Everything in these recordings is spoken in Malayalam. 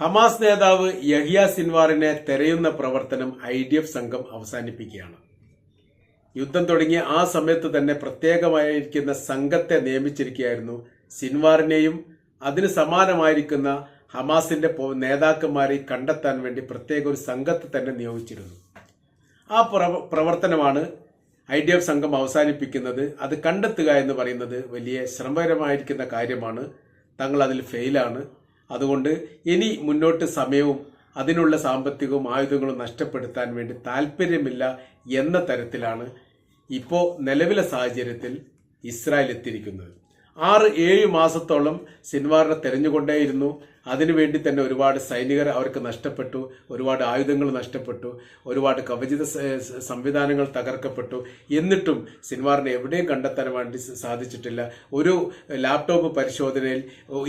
ഹമാസ് നേതാവ് യഹിയ സിൻവാറിനെ തെരയുന്ന പ്രവർത്തനം ഐ ഡി എഫ് സംഘം അവസാനിപ്പിക്കുകയാണ്. യുദ്ധം തുടങ്ങിയ ആ സമയത്ത് തന്നെ പ്രത്യേകമായിരിക്കുന്ന സംഘത്തെ നിയമിച്ചിരിക്കുകയായിരുന്നു സിൻവാറിനെയും അതിന് സമാനമായിരിക്കുന്ന ഹമാസിന്റെ നേതാക്കന്മാരെ കണ്ടെത്താൻ വേണ്ടി പ്രത്യേക ഒരു സംഘത്തെ തന്നെ നിയോഗിച്ചിരുന്നു. ആ പ്രവർത്തനമാണ് ഐ ഡി എഫ് സംഘം അവസാനിപ്പിക്കുന്നത്. അത് കണ്ടെത്തുക എന്ന് പറയുന്നത് വലിയ ശ്രമകരമായിരിക്കുന്ന കാര്യമാണ്. തങ്ങൾ അതിൽ ഫെയിലാണ്. അതുകൊണ്ട് ഇനി മുന്നോട്ട് സമയവും അതിനുള്ള സാമ്പത്തികവും ആയുധങ്ങളും നഷ്ടപ്പെടുത്താൻ വേണ്ടി താല്പര്യമില്ല എന്ന തരത്തിലാണ് ഇപ്പോൾ നിലവിലെ സാഹചര്യത്തിൽ ഇസ്രായേൽ എത്തിയിരിക്കുന്നത്. ആറ് ഏഴ് മാസത്തോളം സിൻവാറിനെ തെരഞ്ഞുകൊണ്ടേയിരുന്നു. അതിനുവേണ്ടി തന്നെ ഒരുപാട് സൈനികർ അവർക്ക് നഷ്ടപ്പെട്ടു ഒരുപാട് ആയുധങ്ങൾ നഷ്ടപ്പെട്ടു ഒരുപാട് കവചിത സംവിധാനങ്ങൾ തകർക്കപ്പെട്ടു. എന്നിട്ടും സിൻവാറിനെ എവിടെയും കണ്ടെത്താൻ വേണ്ടി സാധിച്ചിട്ടില്ല. ഒരു ലാപ്ടോപ്പ് പരിശോധനയിൽ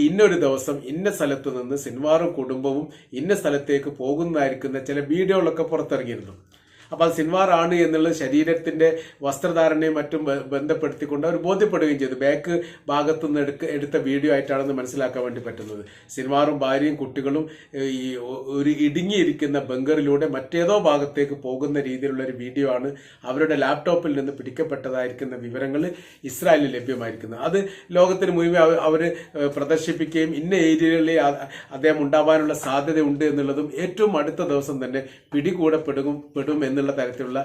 ഇന്നൊരു ദിവസം ഇന്ന സ്ഥലത്ത് നിന്ന് സിൻവാറും കുടുംബവും ഇന്ന സ്ഥലത്തേക്ക് പോകുന്നതായിരിക്കുന്ന ചില വീഡിയോകളൊക്കെ പുറത്തിറങ്ങിയിരുന്നു. അപ്പോൾ അത് സിൻവാറാണ് എന്നുള്ളത് ശരീരത്തിന്റെ വസ്ത്രധാരണയും മറ്റും ബന്ധപ്പെടുത്തിക്കൊണ്ട് അവർ ബോധ്യപ്പെടുകയും ചെയ്തു. ബാക്ക് ഭാഗത്തു നിന്ന് എടുക്ക എടുത്ത വീഡിയോ ആയിട്ടാണെന്ന് മനസ്സിലാക്കാൻ വേണ്ടി പറ്റുന്നത്. സിൻവാറും ഭാര്യയും കുട്ടികളും ഈ ഒരു ഇടുങ്ങിയിരിക്കുന്ന ബങ്കറിലൂടെ മറ്റേതോ ഭാഗത്തേക്ക് പോകുന്ന രീതിയിലുള്ള ഒരു വീഡിയോ ആണ് അവരുടെ ലാപ്ടോപ്പിൽ നിന്ന് പിടിക്കപ്പെട്ടതായിരിക്കുന്ന വിവരങ്ങൾ ഇസ്രായേലിൽ ലഭ്യമായിരിക്കുന്നത്. അത് ലോകത്തിന് മുഴുവൻ അവർ പ്രദർശിപ്പിക്കുകയും ഇന്ന ഏരിയകളിൽ അദ്ദേഹം ഉണ്ടാവാനുള്ള സാധ്യതയുണ്ട് എന്നുള്ളതും ഏറ്റവും അടുത്ത ദിവസം തന്നെ പിടികൂടപ്പെടും പെടും എന്നുള്ള തരത്തിലുള്ള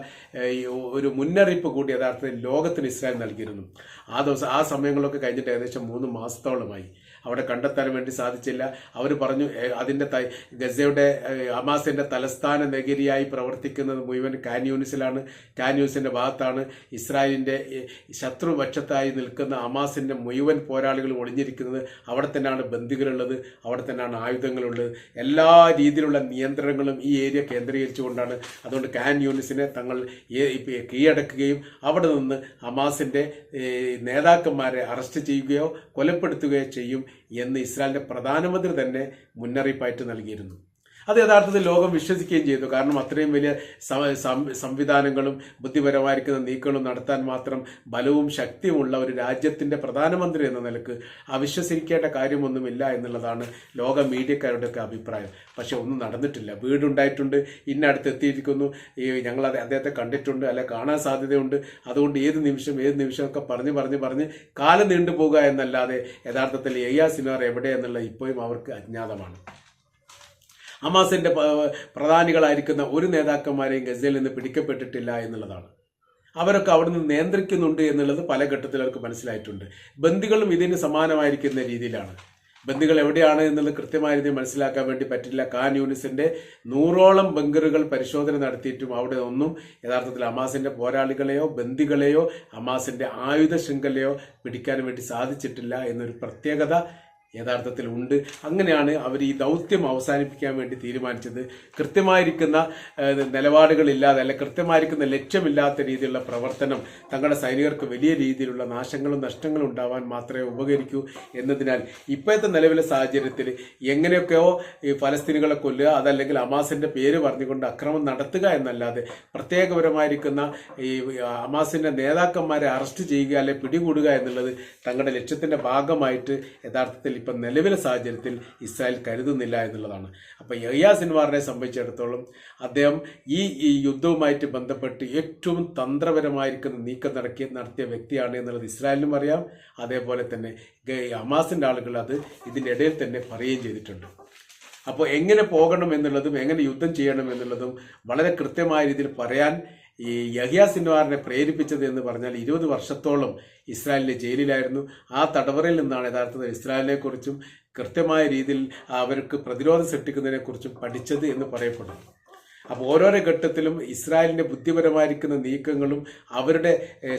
ഒരു മുന്നറിയിപ്പ് കൂടി യഥാർത്ഥത്തിൽ ലോകത്തിന് ഇസ്രായേൽ നൽകിയിരുന്നു. ആ ദിവസം ആ സമയങ്ങളൊക്കെ കഴിഞ്ഞിട്ട് ഏകദേശം മൂന്ന് മാസത്തോളമായി. അവിടെ കണ്ടെത്താൻ വേണ്ടി സാധിച്ചില്ല. അവർ പറഞ്ഞു അതിന്റെ ഗസയുടെ അമാസിന്റെ തലസ്ഥാന നഗരിയായി പ്രവർത്തിക്കുന്നത് മുഴുവൻ കാന്യൂനിസിലാണ് കാന്യൂസിന്റെ ഭാഗത്താണ് ഇസ്രായേലിന്റെ ശത്രുപക്ഷത്തായി നിൽക്കുന്ന അമാസിന്റെ മുഴുവൻ പോരാളികളും ഒളിഞ്ഞിരിക്കുന്നത്. അവിടെ തന്നെയാണ് ബന്ദികളുള്ളത് അവിടെ തന്നെയാണ് ആയുധങ്ങളുള്ളത്. എല്ലാ രീതിയിലുള്ള നിയന്ത്രണങ്ങളും ഈ ഏരിയ കേന്ദ്രീകരിച്ചുകൊണ്ടാണ്. അതുകൊണ്ട് കാൻ യൂണിസിനെ തങ്ങൾ കീഴടക്കുകയും അവിടെ നിന്ന് അമാസിന്റെ നേതാക്കന്മാരെ അറസ്റ്റ് ചെയ്യുകയോ കൊലപ്പെടുത്തുകയോ ചെയ്യും എന്ന് ഇസ്രായേലിന്റെ പ്രധാനമന്ത്രി തന്നെ മുന്നറിയിപ്പായിട്ട് നൽകിയിരുന്നു. അത് യഥാർത്ഥത്തിൽ ലോകം വിശ്വസിക്കുകയും ചെയ്തു. കാരണം അത്രയും വലിയ സംവിധാനങ്ങളും ബുദ്ധിപരമായിരിക്കുന്ന നീക്കങ്ങളും നടത്താൻ മാത്രം ബലവും ശക്തിയുമുള്ള ഒരു രാജ്യത്തിന്റെ പ്രധാനമന്ത്രി എന്ന നിലയ്ക്ക് അവിശ്വസിക്കേണ്ട കാര്യമൊന്നുമില്ല എന്നുള്ളതാണ് ലോക മീഡിയക്കാരുടെയൊക്കെ അഭിപ്രായം. പക്ഷെ ഒന്നും നടന്നിട്ടില്ല. വീടുണ്ടായിട്ടുണ്ട്. ഇന്നടുത്ത് എത്തിയിരിക്കുന്നു. ഈ ഞങ്ങൾ അദ്ദേഹത്തെ കണ്ടിട്ടുണ്ട്. അല്ലെ കാണാൻ സാധ്യതയുണ്ട്. അതുകൊണ്ട് ഏത് നിമിഷം ഏത് നിമിഷമൊക്കെ പറഞ്ഞ് പറഞ്ഞ് പറഞ്ഞ് കാലം നീണ്ടുപോകുക എന്നല്ലാതെ യഥാർത്ഥത്തിൽ എയ്യാ സിനാർ എവിടെ എന്നുള്ള ഇപ്പോഴും അവർക്ക് അജ്ഞാതമാണ്. ഹമാസിന്റെ പ്രധാനികളായിരിക്കുന്ന ഒരു നേതാക്കന്മാരെയും ഗസയിൽ നിന്ന് പിടിക്കപ്പെട്ടിട്ടില്ല എന്നുള്ളതാണ്. അവരൊക്കെ അവിടെ നിന്ന് നിയന്ത്രിക്കുന്നുണ്ട് എന്നുള്ളത് പല ഘട്ടത്തിൽ അവർക്ക് മനസ്സിലായിട്ടുണ്ട്. ബന്ദികളും ഇതിന് സമാനമായിരിക്കുന്ന രീതിയിലാണ്. ബന്ദികൾ എവിടെയാണ് എന്നുള്ളത് കൃത്യമായ രീതിയിൽ മനസ്സിലാക്കാൻ വേണ്ടി പറ്റില്ല. ഖാൻ യൂണിസിന്റെ നൂറോളം ബങ്കറുകൾ പരിശോധന നടത്തിയിട്ടും അവിടെ ഒന്നും യഥാർത്ഥത്തിൽ അമാസിന്റെ പോരാളികളെയോ ബന്ദികളെയോ അമാസിന്റെ ആയുധ ശൃംഖലയോ പിടിക്കാൻ വേണ്ടി സാധിച്ചിട്ടില്ല എന്നൊരു പ്രത്യേകത യഥാർത്ഥത്തിൽ ഉണ്ട്. അങ്ങനെയാണ് അവർ ഈ ദൗത്യം അവസാനിപ്പിക്കാൻ വേണ്ടി തീരുമാനിച്ചത്. കൃത്യമായിരിക്കുന്ന നിലപാടുകളില്ലാതെ അല്ലെ കൃത്യമായിരിക്കുന്ന ലക്ഷ്യമില്ലാത്ത രീതിയിലുള്ള പ്രവർത്തനം തങ്ങളുടെ സൈനികർക്ക് വലിയ രീതിയിലുള്ള നാശങ്ങളും നഷ്ടങ്ങളും ഉണ്ടാവാൻ മാത്രമേ ഉപകരിക്കൂ എന്നതിനാൽ ഇപ്പോഴത്തെ നിലവിലെ സാഹചര്യത്തിൽ എങ്ങനെയൊക്കെയോ ഈ ഫലസ്തീനുകളെ കൊല്ലുക അതല്ലെങ്കിൽ അമാസിന്റെ പേര് പറഞ്ഞുകൊണ്ട് അക്രമം നടത്തുക എന്നല്ലാതെ പ്രത്യേകപരമായിരിക്കുന്ന ഈ അമാസിന്റെ നേതാക്കന്മാരെ അറസ്റ്റ് ചെയ്യുക അല്ലെ പിടികൂടുക എന്നുള്ളത് തങ്ങളുടെ ലക്ഷ്യത്തിന്റെ ഭാഗമായിട്ട് യഥാർത്ഥത്തിൽ ഇപ്പം നിലവിലെ സാഹചര്യത്തിൽ ഇസ്രായേൽ കരുതുന്നില്ല എന്നുള്ളതാണ്. അപ്പൊ യഹിയ സിൻവാറിനെ സംബന്ധിച്ചിടത്തോളം അദ്ദേഹം ഈ ഈ യുദ്ധവുമായിട്ട് ബന്ധപ്പെട്ട് ഏറ്റവും തന്ത്രപരമായിരിക്കുന്ന നീക്കം നടക്കിയ നടത്തിയ വ്യക്തിയാണ് എന്നുള്ളത് ഇസ്രായേലിനും അറിയാം. അതേപോലെ തന്നെ ഹമാസിന്റെ ആളുകൾ അത് ഇതിന്റെ ഇടയിൽ തന്നെ പറയുകയും ചെയ്തിട്ടുണ്ട്. അപ്പോൾ എങ്ങനെ പോകണം എന്നുള്ളതും എങ്ങനെ യുദ്ധം ചെയ്യണം എന്നുള്ളതും വളരെ കൃത്യമായ രീതിയിൽ പറയാൻ ഈ യഹിയ സിൻവാറിനെ പ്രേരിപ്പിച്ചത് എന്ന് പറഞ്ഞാൽ ഇരുപത് വർഷത്തോളം ഇസ്രായേലിലെ ജയിലിലായിരുന്നു. ആ തടവറയിൽ നിന്നാണ് യഥാർത്ഥത്തിൽ ഇസ്രായേലിനെ കുറിച്ചും കൃത്യമായ രീതിയിൽ അവർക്ക് പ്രതിരോധം സൃഷ്ടിക്കുന്നതിനെ കുറിച്ചും പഠിച്ചത് എന്ന് പറയപ്പെടുന്നു. അപ്പോൾ ഓരോരോ ഘട്ടത്തിലും ഇസ്രായേലിന്റെ ബുദ്ധിപരമായിരിക്കുന്ന നീക്കങ്ങളും അവരുടെ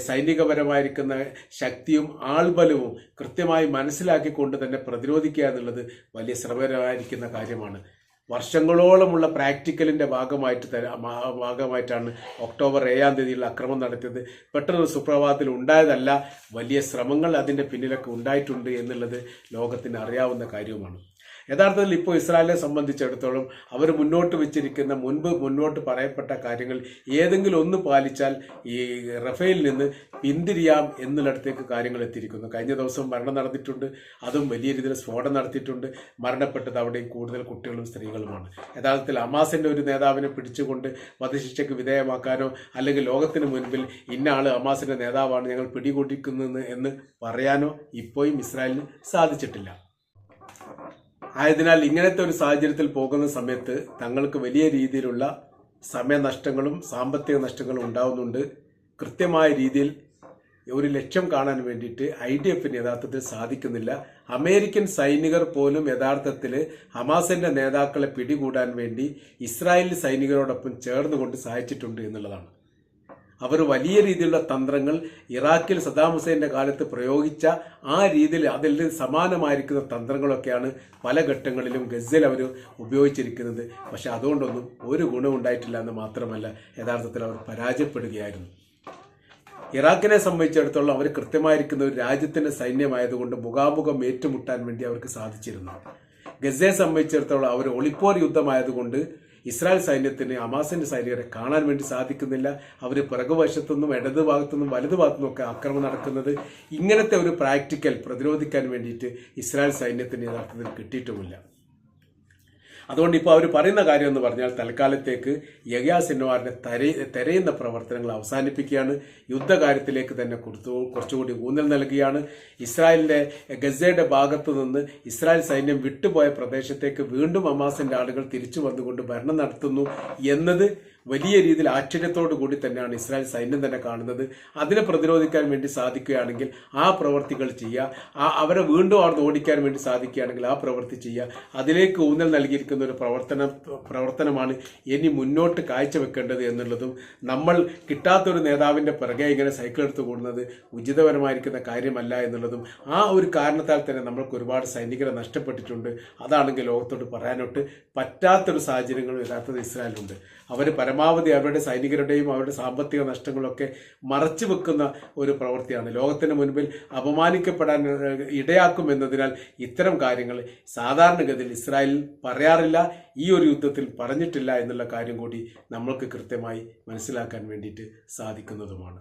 സൈനികപരമായിരിക്കുന്ന ശക്തിയും ആൾബലവും കൃത്യമായി മനസ്സിലാക്കിക്കൊണ്ട് തന്നെ പ്രതിരോധിക്കുക എന്നുള്ളത് വലിയ ശ്രമകരമായിരിക്കുന്ന കാര്യമാണ്. വർഷങ്ങളോളമുള്ള പ്രാക്ടിക്കലിന്റെ ഭാഗമായിട്ട് ഭാഗമായിട്ടാണ് ഒക്ടോബർ ഏഴാം തീയതിയിൽ അക്രമം നടത്തിയത്. പെട്ടെന്ന് സുപ്രഭാതത്തിൽ ഉണ്ടായതല്ല വലിയ ശ്രമങ്ങൾ അതിന്റെ പിന്നിലൊക്കെ ഉണ്ടായിട്ടുണ്ട് എന്നുള്ളത് ലോകത്തിന് അറിയാവുന്ന കാര്യവുമാണ്. യഥാർത്ഥത്തിൽ ഇപ്പോൾ ഇസ്രായേലിനെ സംബന്ധിച്ചിടത്തോളം അവർ മുന്നോട്ട് വെച്ചിരിക്കുന്ന മുൻപ് മുന്നോട്ട് പറയപ്പെട്ട കാര്യങ്ങൾ ഏതെങ്കിലും ഒന്ന് പാലിച്ചാൽ ഈ റഫേലിൽ നിന്ന് പിന്തിരിയാം എന്നുള്ളിടത്തേക്ക് കാര്യങ്ങൾ എത്തിയിരിക്കുന്നു. കഴിഞ്ഞ ദിവസം മരണം നടന്നിട്ടുണ്ട്. അതും വലിയ രീതിയിൽ സ്ഫോടനം നടത്തിയിട്ടുണ്ട്. മരണപ്പെട്ടത് അവിടെയും കൂടുതൽ കുട്ടികളും സ്ത്രീകളുമാണ്. യഥാർത്ഥത്തിൽ അമാസിന്റെ ഒരു നേതാവിനെ പിടിച്ചുകൊണ്ട് വധശിക്ഷയ്ക്ക് വിധേയമാക്കാനോ അല്ലെങ്കിൽ ലോകത്തിന് മുൻപിൽ ഇന്ന ആൾ അമാസിന്റെ നേതാവാണ് ഞങ്ങൾ പിടികൂടിക്കുന്നത് എന്ന് പറയാനോ ഇപ്പോഴും ഇസ്രായേലിന് സാധിച്ചിട്ടില്ല. ആയതിനാൽ ഇങ്ങനത്തെ ഒരു സാഹചര്യത്തിൽ പോകുന്ന സമയത്ത് തങ്ങൾക്ക് വലിയ രീതിയിലുള്ള സമയനഷ്ടങ്ങളും സാമ്പത്തിക നഷ്ടങ്ങളും ഉണ്ടാവുന്നുണ്ട്. കൃത്യമായ രീതിയിൽ ഒരു ലക്ഷ്യം കാണാൻ വേണ്ടിയിട്ട് ഐ ഡി എഫിന് യഥാർത്ഥത്തിൽ സാധിക്കുന്നില്ല. അമേരിക്കൻ സൈനികർ പോലും യഥാർത്ഥത്തിൽ ഹമാസിന്റെ നേതാക്കളെ പിടികൂടാൻ വേണ്ടി ഇസ്രായേലി സൈനികരോടൊപ്പം ചേർന്നുകൊണ്ട് സഹായിച്ചിട്ടുണ്ട് എന്നുള്ളതാണ്. അവർ വലിയ രീതിയിലുള്ള തന്ത്രങ്ങൾ ഇറാഖിൽ സദാം ഹുസൈന്റെ കാലത്ത് പ്രയോഗിച്ച ആ രീതിയിൽ അതിൽ സമാനമായിരിക്കുന്ന തന്ത്രങ്ങളൊക്കെയാണ് പല ഘട്ടങ്ങളിലും ഗസയിൽ അവർ ഉപയോഗിച്ചിരിക്കുന്നത്. പക്ഷെ അതുകൊണ്ടൊന്നും ഒരു ഗുണം ഉണ്ടായിട്ടില്ല എന്ന് മാത്രമല്ല യഥാർത്ഥത്തിൽ അവർ പരാജയപ്പെടുകയായിരുന്നു. ഇറാഖിനെ സംബന്ധിച്ചിടത്തോളം അവർ കൃത്യമായിരിക്കുന്ന ഒരു രാജ്യത്തിന്റെ സൈന്യമായതുകൊണ്ട് മുഖാമുഖം ഏറ്റുമുട്ടാൻ വേണ്ടി അവർക്ക് സാധിച്ചിരുന്നു. ഗസയെ സംബന്ധിച്ചിടത്തോളം അവർ ഒളിപ്പോർ യുദ്ധമായതുകൊണ്ട് ഇസ്രായേൽ സൈന്യത്തിന് അമാസിന്റെ സൈനികരെ കാണാൻ വേണ്ടി സാധിക്കുന്നില്ല. അവർ പിറകുവശത്തുനിന്നും ഇടത് ഭാഗത്തുനിന്നും വലതു ഭാഗത്തുനിന്നും ഒക്കെ ആക്രമണം നടക്കുന്നത് ഇങ്ങനത്തെ ഒരു പ്രാക്ടിക്കൽ പ്രതിരോധിക്കാൻ വേണ്ടിയിട്ട് ഇസ്രായേൽ സൈന്യത്തിന് യഥാർത്ഥത്തിൽ കിട്ടിയിട്ടുമില്ല. അതുകൊണ്ട് ഇപ്പോൾ അവർ പറയുന്ന കാര്യം എന്ന് പറഞ്ഞാൽ തൽക്കാലത്തേക്ക് യഗ്യാ സിൻവാറിനെ തെരയുന്ന പ്രവർത്തനങ്ങൾ അവസാനിപ്പിക്കുകയാണ്. യുദ്ധകാര്യത്തിലേക്ക് തന്നെ കൊടുത്തു കുറച്ചുകൂടി ഊന്നൽ നൽകുകയാണ്. ഇസ്രായേലിന്റെ ഗസയുടെ ഭാഗത്തു നിന്ന് ഇസ്രായേൽ സൈന്യം വിട്ടുപോയ പ്രദേശത്തേക്ക് വീണ്ടും അമാസിന്റെ ആളുകൾ തിരിച്ചു വന്നുകൊണ്ട് ഭരണം നടത്തുന്നു എന്നത് വലിയ രീതിയിൽ ആശ്ചര്യത്തോടു കൂടി തന്നെയാണ് ഇസ്രായേൽ സൈന്യം തന്നെ കാണുന്നത്. അതിനെ പ്രതിരോധിക്കാൻ വേണ്ടി സാധിക്കുകയാണെങ്കിൽ ആ പ്രവർത്തികൾ ചെയ്യുക. ആ അവരെ വീണ്ടും അവിടെ ഓടിക്കാൻ വേണ്ടി സാധിക്കുകയാണെങ്കിൽ ആ പ്രവൃത്തി ചെയ്യുക. അതിലേക്ക് ഊന്നൽ നൽകിയിരിക്കുന്ന ഒരു പ്രവർത്തന പ്രവർത്തനമാണ് ഇനി മുന്നോട്ട് കാഴ്ചവെക്കേണ്ടത് എന്നുള്ളതും നമ്മൾ കിട്ടാത്തൊരു നേതാവിന്റെ പിറകെ ഇങ്ങനെ സൈക്കിൾ എടുത്തു കൂടുന്നത് ഉചിതപരമായിരിക്കുന്ന കാര്യമല്ല എന്നുള്ളതും ആ ഒരു കാരണത്താൽ തന്നെ നമ്മൾക്ക് ഒരുപാട് സൈനികരെ നഷ്ടപ്പെട്ടിട്ടുണ്ട്. അതാണെങ്കിൽ ലോകത്തോട് പറയാനൊട്ട് പറ്റാത്തൊരു സാഹചര്യങ്ങളും യഥാർത്ഥത്തിൽ ഇസ്രായേലുണ്ട് അവർ പരമാവധി അവരുടെ സൈനികരുടെയും അവരുടെ സാമ്പത്തിക നഷ്ടങ്ങളൊക്കെ മറച്ചു വെക്കുന്ന ഒരു പ്രവൃത്തിയാണ്. ലോകത്തിന് മുൻപിൽ അപമാനിക്കപ്പെടാൻ ഇടയാക്കും എന്നതിനാൽ ഇത്തരം കാര്യങ്ങൾ സാധാരണഗതിയിൽ ഇസ്രായേൽ പറയാറില്ല ഈ ഒരു യുദ്ധത്തിൽ പറഞ്ഞിട്ടില്ല എന്നുള്ള കാര്യം കൂടി നമ്മൾക്ക് കൃത്യമായി മനസ്സിലാക്കാൻ വേണ്ടിയിട്ട് സാധിക്കുന്നതുമാണ്.